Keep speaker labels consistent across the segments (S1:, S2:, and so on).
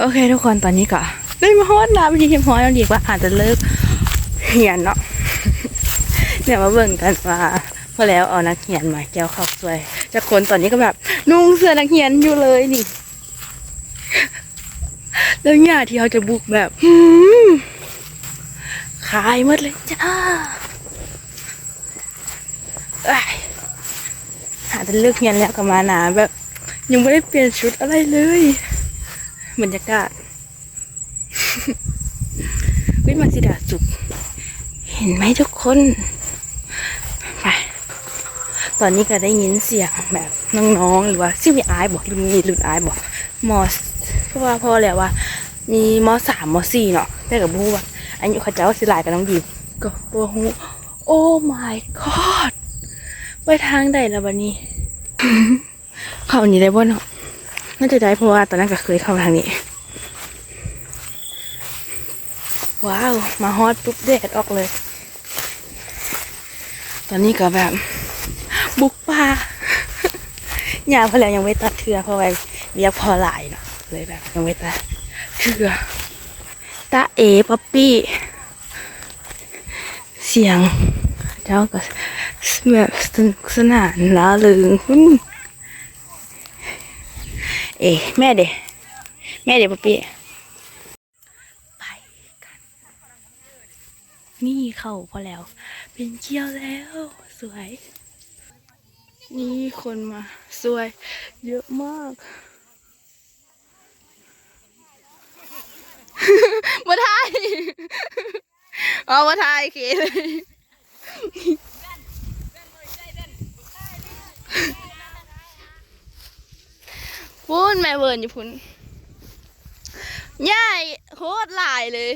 S1: โอเค ทุกคนตอนนี้ก็ได้มาฮอดน้ำที่เทียมฮอดแล้วดีกว่าอาจจะเลิกเหียนเนาะเดี๋ยวมาเบิ่งกันว่าพอแล้วเอานักเหียนมาแก้วข้าวสวยจากคนตอนนี้ก็แบบนุ่งเสื้อนักเหียนอยู่เลยนี่ แล้วหญ้าที่เขาจะบุกแบบขายหมดเลยจ้าเอ้ยหาแต่เลือกเหียนแล้วก็มาหนาแบบ ยังไม่ได้เปลี่ยนชุดอะไรเลย บรรยากาศวิมาสิดาสุก เห็นไหมทุกคนไปตอนนี้ก็ได้ยินเสียงแบบน้องๆหรือว่าซิ่มีอายบอกรุ่นนี้รุ่นอายบอกมอสเพราะว่าพอแล้วว่า มีมอสามมอสี่เนาะได้กับบูว่าอันนี้เขาเจ้าสิลายกับน้องดีมก็บัวฮูโอ้ my god ไปทางใดแล้วบันนี้ เขาหนีได้บ่เนาะ น่าจะได้เพราะว่าตอนนั้นก็เคยเข้าทางนี้ ว้าว มาฮอตปุ๊บแดดออกเลย ตอนนี้ก็แบบ บุกป่าหญ้าพอแล้วยังไม่ตัดเทือเพราะว่าเรียกพอหลายเนาะเลยแบบยังไม่ตัดเทือตาเอป๊อปปี้ เสียง เจ้าก็แบบสนุกสนานล้าเริงอื้อ เอ๊ะแม่เดแม่เดป๊อปปี้ไปกัน นี่เข้าพอแล้ว เป็นเกี้ยวแล้ว สวย นี่คนมา สวย เยอะมากมาถ่ายเอามาถ่ายเคเลย พุ่นแม่เวิร์นอยู่พุ่นย่ายโคตรหลายเลย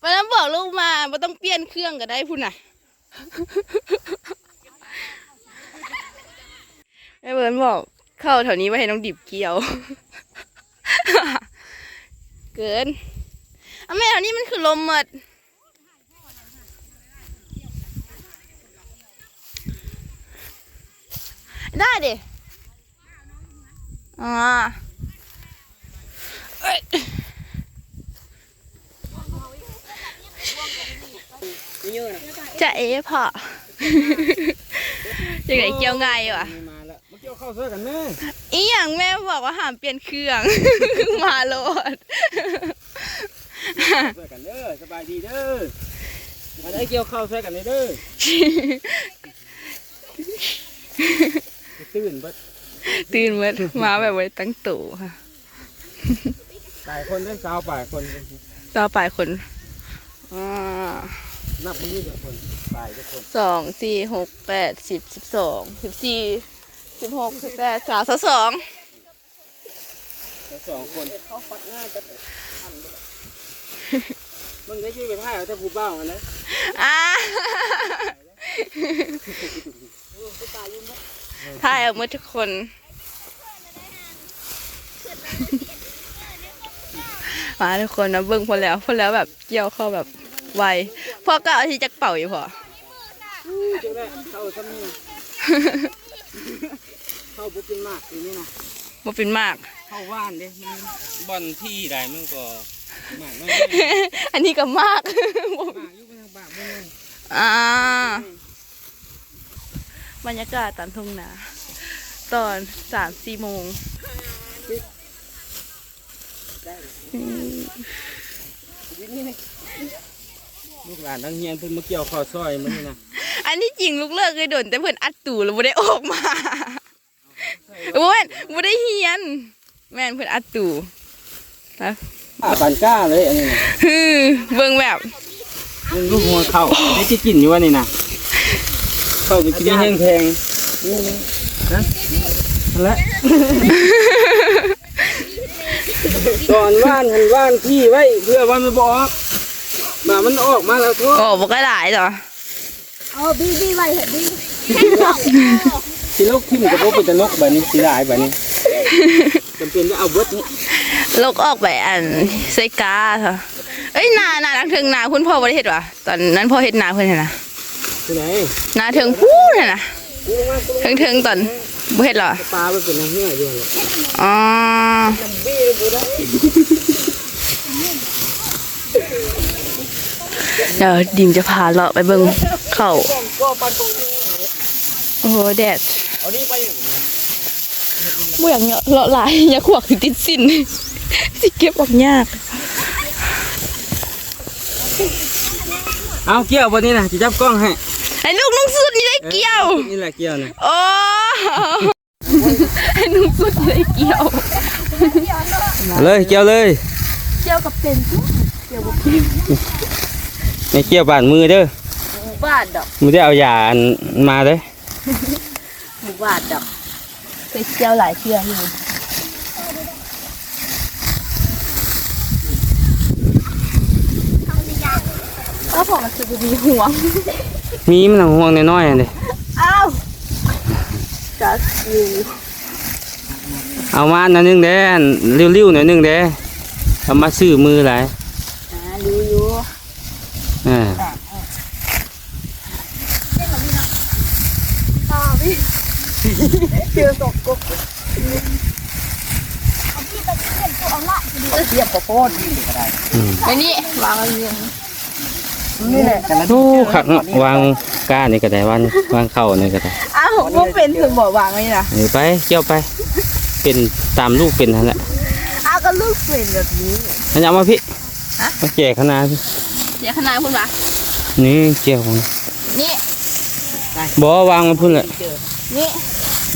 S1: วันนั้นบอกลูกมาไม่ต้องเปลี่ยนเครื่องก็ได้พุ่นน่ะแม่เวิร์นบอกเข้าแถวนี้ไว้ให้น้องดิบเกี่ยว เกินอะแม่แถวนี้มันคือลมหมดได้ดิ อ่าเอ้ยจะเอ๋พอยังไงเกี่ยวไงวะ
S2: มาแล้วมาเกี่ยวข้าวเสื้อกันแม่
S1: อีหยังแม่บอกว่าห้ามเปลี่ยนเครื่อง มาโลด
S2: เสื้อกันเด้อสบายดีเด้อมาได้เกี่ยวข้าวเสื้อกันเลยเด้อตื่นเบิด
S1: ตื่นมามาแบบไว้ตั้งตู่ค่ะ
S2: ตายคนได้สาวป่ายคน
S1: ต่อไปคนอ่า
S2: นับมันนี่เดียวคนตายทุกคน
S1: สองสี่หกแปดสิบสิบสองสิบสี่สิบหกสิบแปดสามสิบสอง
S2: แล้วสองคนเขาฟัดหน้ากันมึงได้ชื่อไปท่าเอาแต่ผู้บ้ามานะ
S1: อ่า ถ่ายเอาเมื่อทุกคนมาทุกคนนะเบิ่งพอแล้วพอแล้วแบบเกี่ยวเข้าแบบไวพอก็เอาที่จักเป่าอยู่พอ
S2: เจ้าได้เข้าซ้ำนี่เข้าบุกินมากอย่างนี้นะ
S1: มาเป็นมาก
S2: เข้าว่านเด้มันบอลที่ใดมันก็มากน้อย
S1: อันนี้ก็มาก
S2: มากอยู่บนบ้านมึง
S1: อ่า บรรยากาศตามทุ่งนาตอนสามสี่โมง
S2: ลูกหลานทั้งเฮียนเพิ่นมาเกี่ยวข้าวซอยมันนี่นะ
S1: อันที่จริงลูกเลิกเคยโดนแต่เพิ่นอัดตูแล้วบ่ได้ออกมาบ่แม่นบ่ได้เฮียน แม่นเพิ่นอัดตูนะ
S2: อ่าปานก้าเลยอันนี้นะ
S1: ฮือเบิ่งแบบ
S2: มึงลูกหัวเข้าได้ที่กินอยู่วะนี่นะ เข้าไปกินแห้งแพงนี่นี่นะนั่นแหละตอนว่านมันว่านที่ไว้เพื่อว่ามันบออกมามันออกมาแล้วทุก
S1: โอ้บ่ก็หลายจ้ะ
S3: เอาบีบีไว้เห็นบี
S2: สิลูกทิ่มกับพวกเป็นตะนกแบบนี้สีลายแบบนี้จำเป็นจะเอาเบิดนี่
S1: ลกออกไปอันใส่กาค่ะเอ้ยนานาทางถึงนาคุณพ่อบ่ได้เฮ็ดวะตอนนั้นพ่อเฮ็ดนาเพิ่นน่ะนะ
S2: ที่ ไหน
S1: นาถึงพูดน่ะนะ
S2: กูลงมากูลง
S1: ถึงถึงตอนบ่เห็ดเหรอ
S2: ปลามันเป็นน้ำเหื่ออยู่เลย
S1: อ๋อเดี๋ยวดิมจะพาเลาะไปเบิ่งเขาโอ้โหแดด
S2: เอานี่ไป
S1: บ่อยากเหาะเลาะหลายอยากขวกถึงติดสิ้นสิเก็บออกยาก
S2: เอาเกี่ยววันนี้นะจะจับกล้องให้
S1: ไอ้ลูกนุ่งสุดนี่ได้เกี่ยว
S2: นี่แหละเกี่ยวนะ
S1: โอ้ไอ้นุ่งสุดนี่ได้เกี่ยว
S2: เอาเลยเกี่ยวเลย
S3: เจียวกับเป็นทุก
S2: ไม่เกี่ยวบาดมือเด้อ
S3: บ้านดอก
S2: มือได้เอายาอันมาเด้อ
S3: หมู่บ้านดอกเคยเจียวหลายเที่ยวอยู่
S1: ก็พอมันจะมีห่วง
S2: มีมันหนังห่วงน้อยๆอันเด้
S3: อ้าวจัสอยู่
S2: เอามาอันนึงเด้อันริ้วๆหน่อยนึงเด้เอามาซื้อมือหลาย
S3: อ่ารู้อยู่
S2: อ่า
S3: เจอตกกบเทียบกับโพด
S1: ไปนี่วางไว้เรื่อง
S3: นี่ แหละ
S2: โอ้ขักเนาะวางก้านี่ก็ได้วางวางเข้านี่ก็ได้
S1: อ้าวว่าเป็นถึงบอกวางไว้นะ
S2: เออไปเกี่ยวไป เป็นตามลูกเป็นนั่นแหละ
S3: อ้าวก็ลูกเป็นแบบนี้
S2: อันนี้เอามาพี่มาแจกคณะพี่
S1: เดี๋ยวขนาดคุณวะ
S2: นี่เกี่ยวของ
S1: นี่
S2: บ่วางมาพุ่นเลย
S1: นี่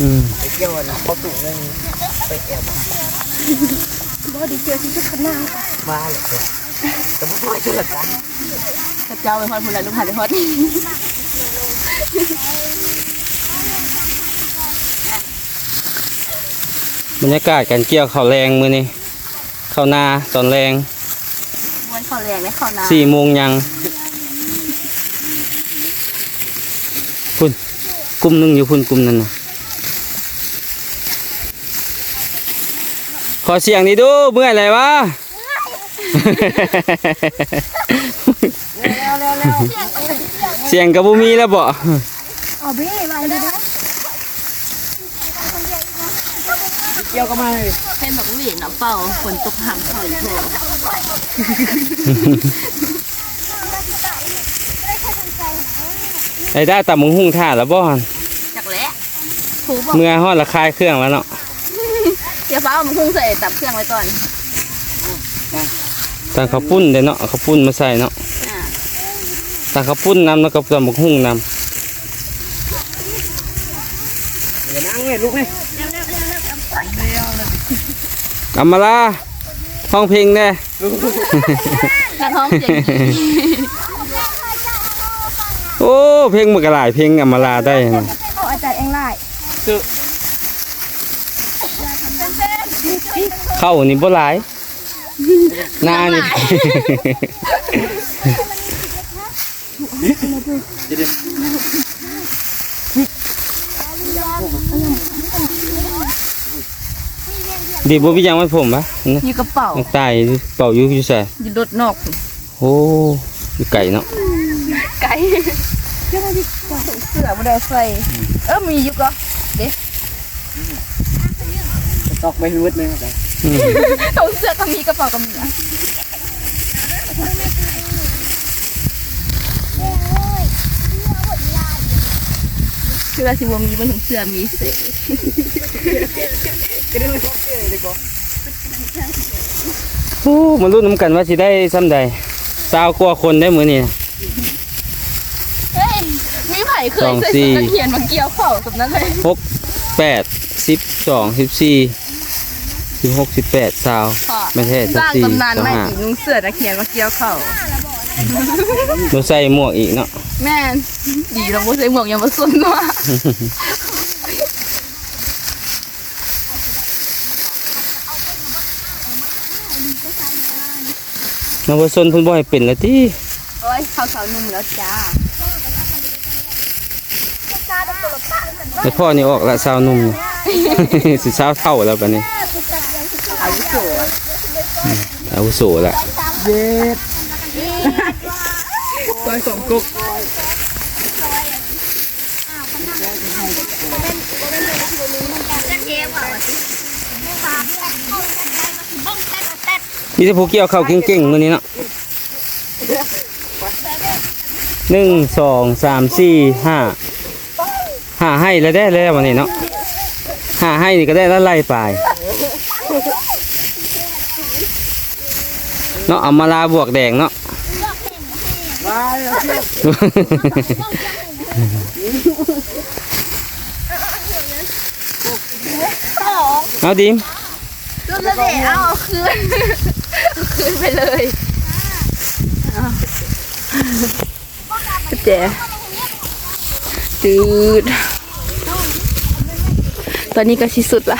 S2: อืม
S3: บ่ดีเจอที่ชุดขนาด
S1: กระเจ้าไปพอดพูดอะไรลูกหาได้พอด
S2: บรรยากาศการเกี่ยวข้าวแรงมื้อนี้ข้าวนาตอนแรง
S1: มันข้าวแรงไหมข้าวนา
S2: สี่โมงยังพุ่นกลุ่มหนึงอยู่พุ่นกลุ่มนั้นน่ะขอเสียงนี้ดูเมื่อยอะไรวะ เสียงกับบุมีแล้วบ่
S3: เอาบี้วางดีนะ
S1: เป็นแบบวิ่งเนาะเป่าฝนตกห่างเขาอยู่โถ
S2: ไอ้ได้ตับมึงหุ่งท่าแล้วบ่หั่น
S1: จักแหล้วถูบอก
S2: เมื่อฮอดระคายเครื่องแล้วเนาะ
S1: เดี๋ยวฟ้าเอามันคุ้งใส่ตับเครื่องไว้ก่อน
S2: ตังข้าวปุ้นเด้เนาะข้าวปุ้นมาใส่เนาะ
S1: อ่า
S2: ตังข้าวปุ้นนำแล้วก็ตับมึงหุ่งนำกำมาลาห้องเพลงแน่
S1: กระท้องเจ็บ
S2: โอ้เพลงมันก็หลายเพลงกำมาลาได้นะ
S3: เอาอาจารย์เองไล่
S2: เข้านี่บ่หลาย หน้านี่ดีบ่มีหยังมันผมปะนะ
S1: อยู่กระเป๋า
S2: น้องตายเป่าอยู่อยู่ใส่
S1: อยู่รถนอก
S2: โอ้อยู่ไก่เนาะ
S1: ไกลเสื้อไม่ได้ใส่เออมีอยู่ก็
S2: ตอกไม่รู้เลย
S1: ถุง เสื้อก็มีกระเป๋าก็มีอะคือว่าสิวมีบนถุงเสื้อมีเสก
S2: โอ้มันรุ่นน้ำกันว่าสิได้ซ้ำใดสาวกว่าคนได้มื้อนี้
S1: เฮ้ยมีไผ่เคย
S2: สอง
S1: ใส่
S2: สี่
S1: ชุดนักเรียนมาเกี่ยวเข่ากับนั้นเลย
S2: หกแปดสิบสองสิบสี่ สิบหกสิบแปดสาว
S1: พ่อ
S2: ไม่ใช่
S1: ส
S2: สิบ
S1: ร้าง
S2: สี่
S1: ตำนาน
S2: สิบ
S1: ใหม่
S2: ห้า
S1: อีกนุ่งเสื้อนักเรียนมาเกี่ยวเข่า
S2: เราใส่หมวกอีกเนาะ
S1: แม่นดีเราบ่ใส่หมวกยังมาสนว่า
S2: นวชนเพิ่นบ่ให้เป็นละติ
S1: โอ้ยเข้าสาวหนุ่มแล้วจ้า
S2: แต่พ่อนี่ออกละสาวหนุ่มนี่สิสาวเท่าแล้วบัดนี้
S1: อาวุโส
S2: อาวุโสละ
S1: ตัวสมกุก
S2: มีแต่ผู้เกี่ยวข้าวเก่งๆมื้อนี้เนาะหนึ่งสองสามสี่ห้าห้าให้แล้วได้แล้ววันนี้เนาะห้าให้นี่ก็ได้ละไล่ไป นาะเอามาลาบวกแดงเนาะเอาดิม
S3: จุดละเดเอาเอาคืนเอาคืนไปเลยเจ๊จืด
S1: ตอนนี้ก็ชิสุดละ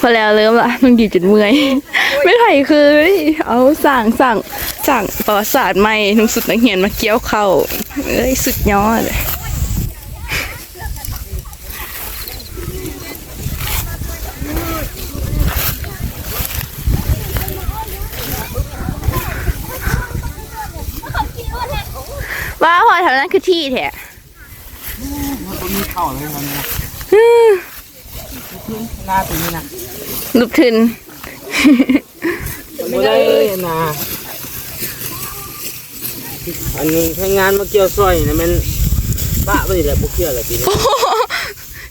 S1: พอแล้วเริ่มละมันดีจุดเมื่อย ไม่ไผ่คือเอาสั่งสั่งสั่งประวัติศาสตร์ใหม่นุ่งสุดนักเรียนมาเกี้ยวเข่าเอ้ยสุดยอดเลย ว่าพอแถวนั้นคือที่แท้
S2: มันมีเข้าเลยมันนะหน้าตัวนี้นะ
S1: ลุบทึน
S2: ไม่ได้นะอันนี้ใช้งานมาเกี่ยวซอยนะมันบ้าไปแหละพวกเกี่ยวแหละปีนี้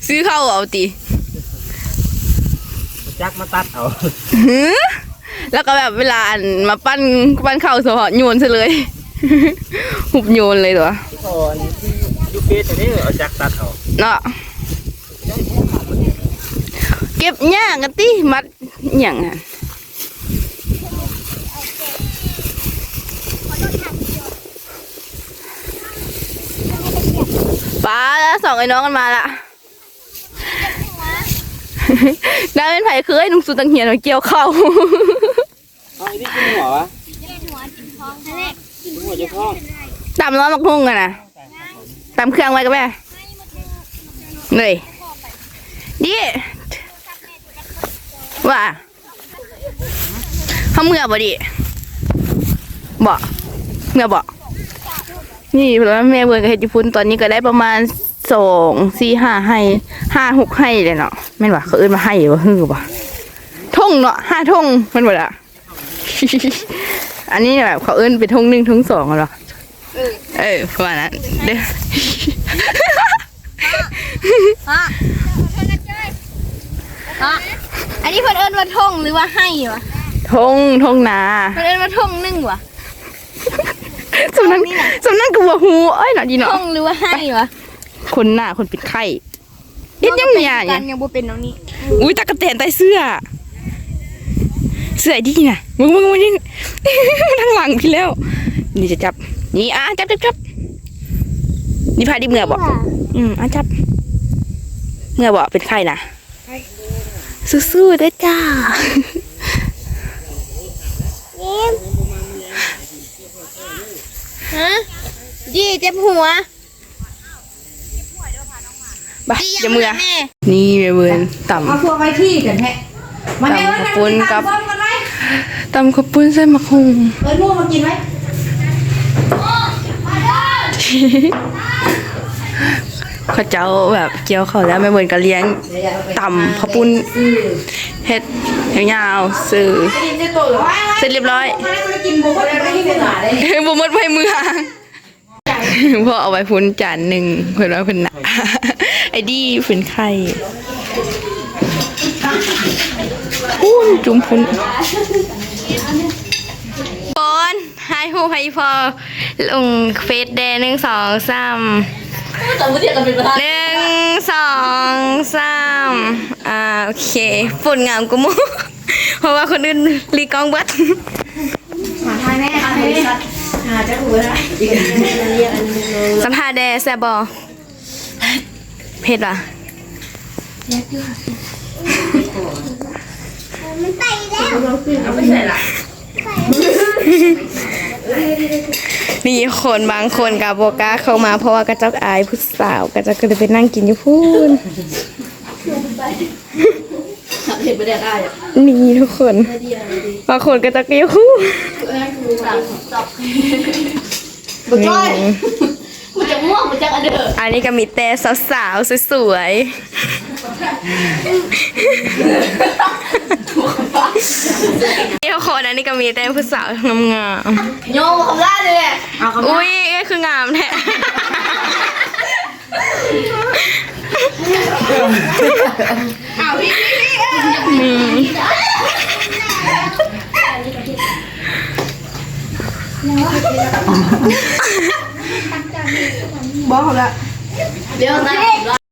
S1: ซื้อเข้าเอาตี
S2: จักมาตัดเอา
S1: หือแล้วก็แบบเวลาอันมาปั้นปั้นเข้าสะพอโยนซะเลย หุบโยนเลยตัว
S2: ก่อนยูเฟสอันนี้เอาจักตัดเอา
S1: เนาะเก็บยากันติมัดอย่างอะป้าแล้วสองไอ้น้องกันมาละดาเป็นไผ่เคยนุ่งสุดตังเหียนมาเกี่ยวเข้า
S2: อาไอ้นี่กินหัววะกินหัวกินท้อง กินหัวจะท้อ
S1: นมักหุ่งกันนะตำเครื่องไว้กับแม่เลยดิว่าเขาเมื่อบ่ดิบ่เมื่อบ่นี่เพราะว่าแม่เบิร์นกับเฮจิพุนตอนนี้ก็ได้ประมาณสองสี่ห้าให้ห้าหกให้เลยเนาะแม่นว่าเขาเอิ้นมาให้บ่ฮือบ่ท่งเนาะห้าท่งมันบ่ละ อันนี้แบบเขาเอิ้นเป็นท่งหนึ่งท่งสองเหรอเออประมาณนั้นเด้อ
S3: ฮะฮะอันนี้เพิ่นเอิ้นว่าท่งหรือว่าให้วะ
S1: ทงทงนา
S3: เพิ่นเอิ้นว่าท่งนึ่งวะ
S1: สำนักสำนักกูบอกหูเอ้ยหน่อยดีเนาะ
S3: ท่งหรือว่าให้วะ
S1: คนหน้าคนเป็นไข้เอ็ดยังเนี่ย
S3: กั
S1: เนี่ย
S3: นยังบ่เป็นน้องนี้
S1: อุ้ยตะกะแตนใต้เสื้อ เสื้อดีน่ะ มึงมึงมึงนี่มันทางหลังพี่แล้ว นี่จะจับ นี่อะจับจับจับนี่พาดิเมื่อบอกอืมอะจับ เมื่อบอกเป็นไข้นะสู้ๆได้อจ้า
S3: ฮะดีเจ็บหัว
S1: ไปอย่าเมื่อ
S3: แม่
S1: นี่เวเวิร์นต่ำ
S4: เอาพวกไว้ที่กันแฮะมาแม่ว่า
S1: ตำข้าวปุ้นกับ
S4: ส้มกันไหม
S1: ตำข้าวปุ้นเส้นมะฮุง
S4: เอ้ยพวกมากินไหม
S1: ข้าวเจ้าแบบเกี่ยวเขาวแล้วแม่เวิร์นก็เลี้ยงต่ำข้าวปุ้นเฮ็ดยาวๆสื่อ
S4: กินได้ตัวเหรอ
S1: เสร็จเรียบร้อย
S4: มาได้มากินบุกอะไรไม่ได้หนาเลย
S1: บ่หมดไปมือหางพ่อเอาไว้พุ้นจานหนึ่งเพิ่นว่าเพิ่นหนาไอ้ดีเพิ่นไข่ พุ้นจุ่มพุ้นปอนให้ฮู้ให้พอลงเฟซแดหนึ่งสองสามหนึ่งสองสามอ่าโอเคฝนงามกูมูเพราะว่าคนอื่นรีกองเบิด
S4: มาทายแม่ทายแม่หาจะหัวได้
S1: สัมภาษณ์แดแซบบอเผ็ดอะ มีคนบางคนกับโบกล้าเข้ามาเพราะว่ากระเจ้าอายผู้สาวกระเจ้าก็เลยไปนั่งกินอยู่พูนเห็นไม่ได้ได้อะ
S4: นี่ทุกคนบางคนก็ตะกี้คู่
S1: บุจ้อย มันจะม่วงมันจะกระเดิด
S4: อันนี้ก็มีแต่สาวๆสวยๆนี่ทุกคนอันนี้ก็มีแต่ผู้สาวงาม
S1: โยงคำล่าเลยแหละเอาคำ
S4: ๆอุ้ยก็คืองามแท้
S1: เอาพี่พี่พี่บอก เขาละเดี๋ยวนะ